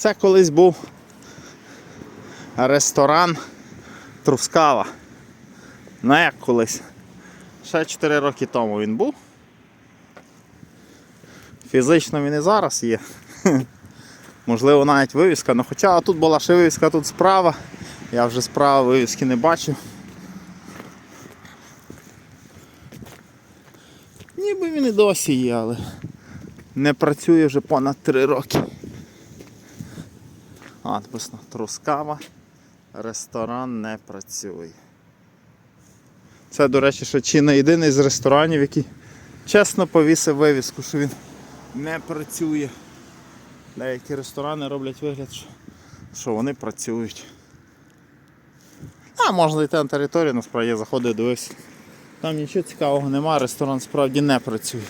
Це колись був ресторан Трускава. Ну як колись. Ще 4 роки тому він був. Фізично він і зараз є. Можливо, навіть вивіска, ну хоча тут була ще вивіска тут справа. Я вже справа вивіски не бачу. Ніби він і досі є, але не працює вже понад 3 роки. А, написано Трускава. Ресторан не працює. Це, до речі, ще чи не єдиний з ресторанів, який чесно повісив вивіску, що він не працює. Деякі ресторани роблять вигляд, що, що вони працюють. А, можна йти на територію, насправді я заходив, дивився. Там нічого цікавого немає, ресторан справді не працює.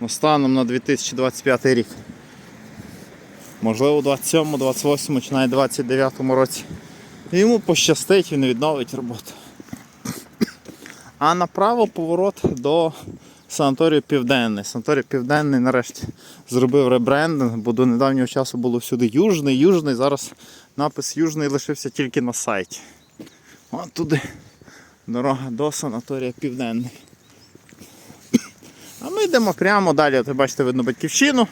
Ну, станом на 2025 рік. Можливо, у 27, 28 чи навіть 29 році. Йому пощастить, він відновить роботу. А направо поворот до санаторію Південний. Санаторій Південний нарешті зробив ребрендинг, бо до недавнього часу було всюди Южний, Южний. Зараз напис Южний лишився тільки на сайті. От туди дорога до санаторія Південний. А ми йдемо прямо далі. От ви бачите, видно батьківщину,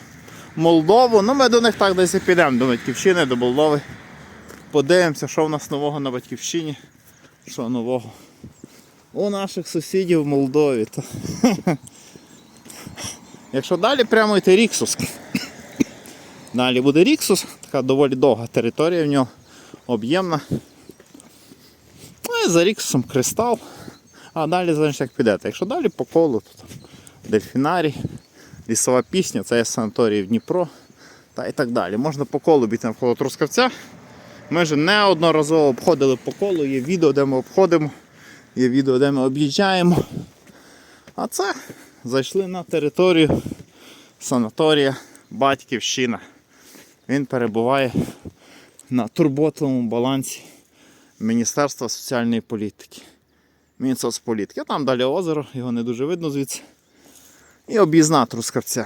Молдову. Ну ми до них так десь і підемо, до батьківщини, до Молдови. Подивимося, що в нас нового на батьківщині. Що нового. У наших сусідів в Молдові. Та. Якщо далі прямо йти Ріксус. Далі буде Ріксус, така доволі довга територія в нього, об'ємна. Ну і за Ріксусом кристал. А далі знаєш, як підете. Якщо далі по колу, то дельфінарій, лісова пісня, це є санаторій в Дніпро та і так далі. Можна по колу біти навколо Трускавця. Ми вже неодноразово обходили по колу, є відео, де ми обходимо, є відео, де ми об'їжджаємо. А це зайшли на територію санаторія Батьківщина. Він перебуває на турботовому балансі Міністерства соціальної політики. Мінсоцполітики. А там далі озеро, його не дуже видно звідси. І об'їзна трускавця.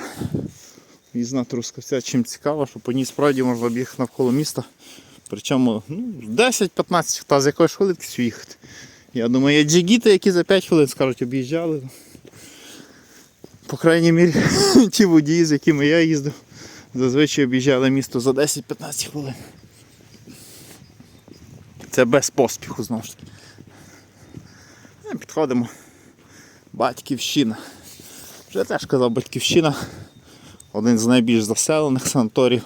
Об'їзна трускавця чим цікаво, що по ній справді можна об'їхати навколо міста. Причому ну, 10-15 та з якоїсь швидкістю їхати. Я думаю, є джигіти, які за 5 хвилин скажуть, об'їжджали. По крайній мірі, ті водії, з якими я їздив, зазвичай об'їжджали місто за 10-15 хвилин. Це без поспіху знову ж таки. Підходимо. Батьківщина. Вже теж казав Батьківщина. Один з найбільш заселених санаторів,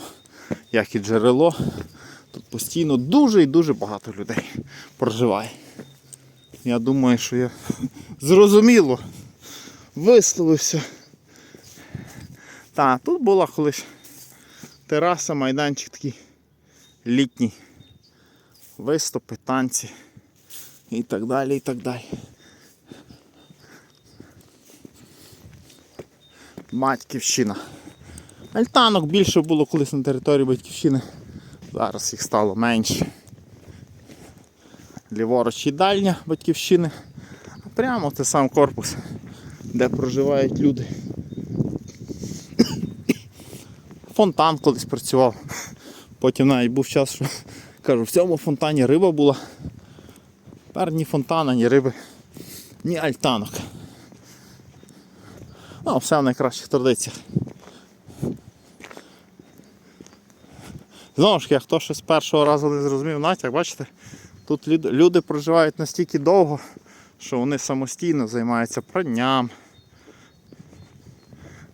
як і джерело. Тут постійно дуже і дуже багато людей проживає. Я думаю, що я зрозуміло висловився. Так, тут була колись тераса, майданчик такий літній. Виступи, танці і так далі, і так далі. Батьківщина. Альтанок більше було колись на території батьківщини. Зараз їх стало менше. Ліворуч їдальня батьківщини. А прямо це сам корпус, де проживають люди. Фонтан колись працював. Потім навіть був час, що кажу, в цьому фонтані риба була. Тепер ні фонтана, ні риби, ні альтанок. Ну, все в найкращих традиціях. Знову ж таки, хто з першого разу не зрозумів натяк, бачите, тут люди проживають настільки довго, що вони самостійно займаються пранням,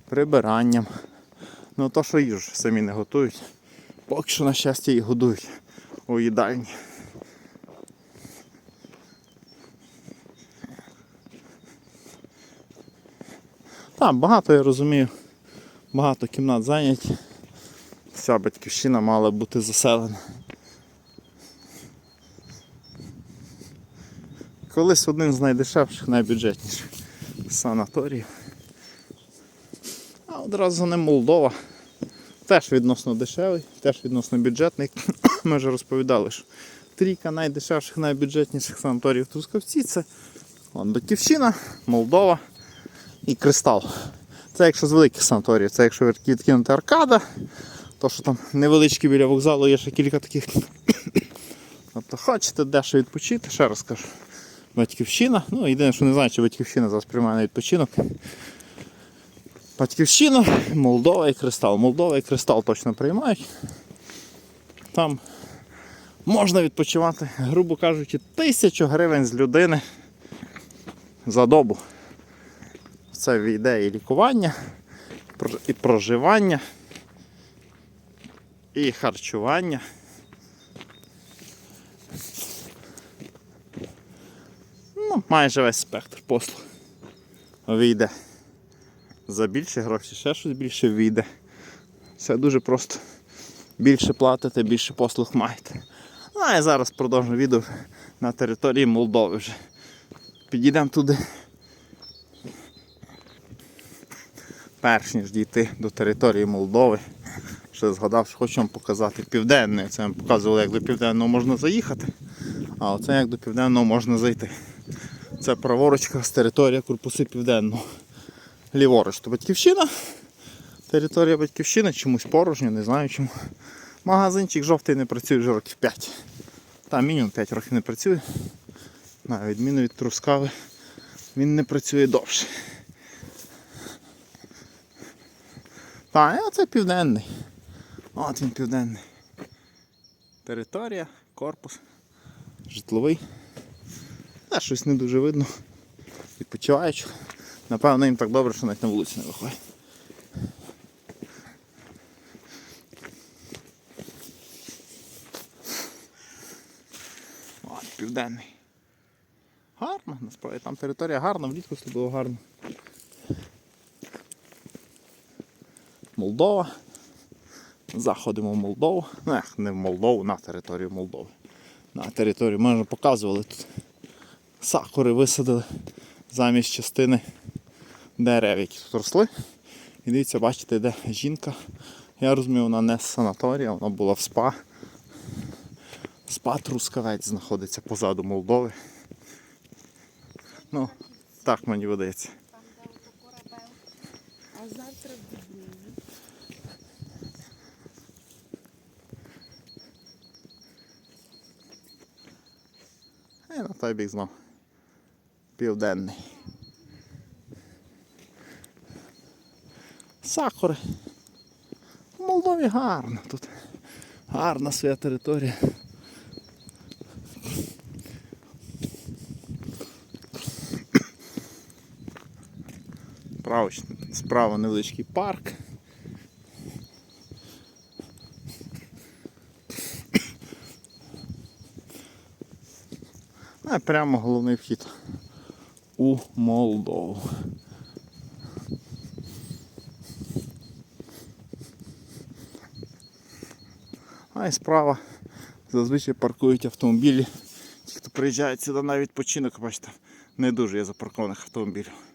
прибиранням. Ну то, що їжу самі не готують. Поки що, на щастя, їх годують у їдальні. Так, багато я розумію, багато кімнат зайняті. Вся батьківщина мала бути заселена. Колись один з найдешевших, найбюджетніших санаторіїв. А одразу ним Молдова. Теж відносно дешевий, теж відносно бюджетний. Ми вже розповідали, що трійка найдешевших, найбюджетніших санаторіїв Трускавці це Батьківщина, Молдова і Кристал. Це якщо з великих санаторіїв, це якщо відкинути аркада, то що там невеличкі біля вокзалу є ще кілька таких. Тобто хочете дещо відпочити, ще раз кажу. Батьківщина. Ну, єдине, що не знаю, чи батьківщина зараз приймає на відпочинок. Батьківщина, Молдова і Кристал. Молдова і Кристал точно приймають. Там можна відпочивати, грубо кажучи, тисячу гривень з людини за добу. Це війде і лікування, і проживання, і харчування. Ну, майже весь спектр послуг вийде. За більше гроші ще щось більше вийде. Все дуже просто. Більше платите, більше послуг маєте. Ну, а я зараз продовжу відео на території Молдови вже. Підійдемо туди. Перш ніж дійти до території Молдови. Ще згадав, що хочу вам показати південне. Це вам показували, як до південного можна заїхати. А оце як до південного можна зайти. Це праворучка з території корпуси південного. Ліворуч то батьківщина. Територія батьківщини чомусь порожньо, не знаю чому. Магазинчик жовтий не працює вже років 5. Там мінімум 5 років не працює. На відміну від трускави, він не працює довше. А це південний. От він південний. Територія, корпус, житловий. Та щось не дуже видно. Відпочиваючих. Напевно, їм так добре, що навіть на вулиці не виходить. Південний. Гарно, насправді там територія гарна, влітку було гарно. Молдова. Заходимо в Молдову. Ну, ех, не в Молдову, на територію Молдови. На територію ми вже показували тут. Сакури висадили замість частини дерев, які тут росли. І дивіться, бачите, де жінка. Я розумію, вона не з санаторія, вона була в спа. Спа Трускавець знаходиться позаду Молдови. Ну, так мені видається. А завтра в І на той бік знов. Південний. Сакури. В Молдові гарно тут. Гарна своя територія. Справа невеличкий парк. А прямо головний вхід у Молдову. А і справа зазвичай паркують автомобілі. Ті, хто приїжджають сюди на відпочинок, бачите, не дуже є запаркованих автомобілів.